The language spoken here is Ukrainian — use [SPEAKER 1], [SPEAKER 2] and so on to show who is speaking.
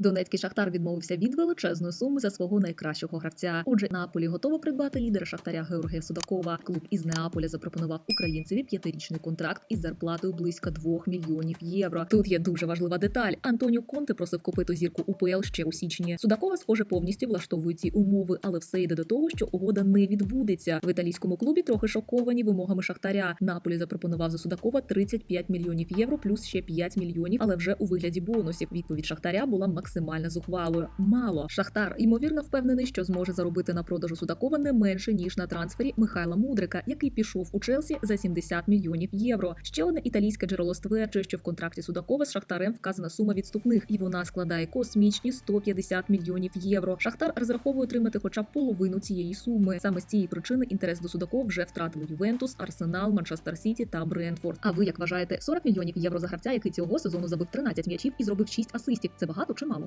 [SPEAKER 1] Донецький шахтар відмовився від величезної суми за свого найкращого гравця. Отже, Наполі готово придбати лідера шахтаря Георгія Судакова. Клуб із Неаполя запропонував українцеві п'ятирічний контракт із зарплатою близько 2 мільйонів євро. Тут є дуже важлива деталь. Антоніо Конте просив купити зірку УПЛ ще у січні. Судакова, схоже, повністю влаштовують ці умови, але все йде до того, що угода не відбудеться. В італійському клубі трохи шоковані вимогами шахтаря. Наполі запропонував за Судакова 35 мільйонів євро плюс ще 5 мільйонів, але вже у вигляді бонусів. Відповідь шахтаря була максимально зухвалою. Мало Шахтар ймовірно впевнений, що зможе заробити на продажу Судакова не менше ніж на трансфері Михайла Мудрика, який пішов у Челсі за 70 мільйонів євро. Ще одне італійське джерело стверджує, що в контракті Судакова з Шахтарем вказана сума відступних, і вона складає космічні 150 мільйонів євро. Шахтар розраховує отримати хоча б половину цієї суми. Саме з цієї причини інтерес до Судакова вже втратили Ювентус, Арсенал, Манчестер Сіті та Брентфорд. А ви як вважаєте, 40 мільйонів євро за гравця, який цього сезону забив 13 м'ячів і зробив 6 асистів? Це багато чи мало?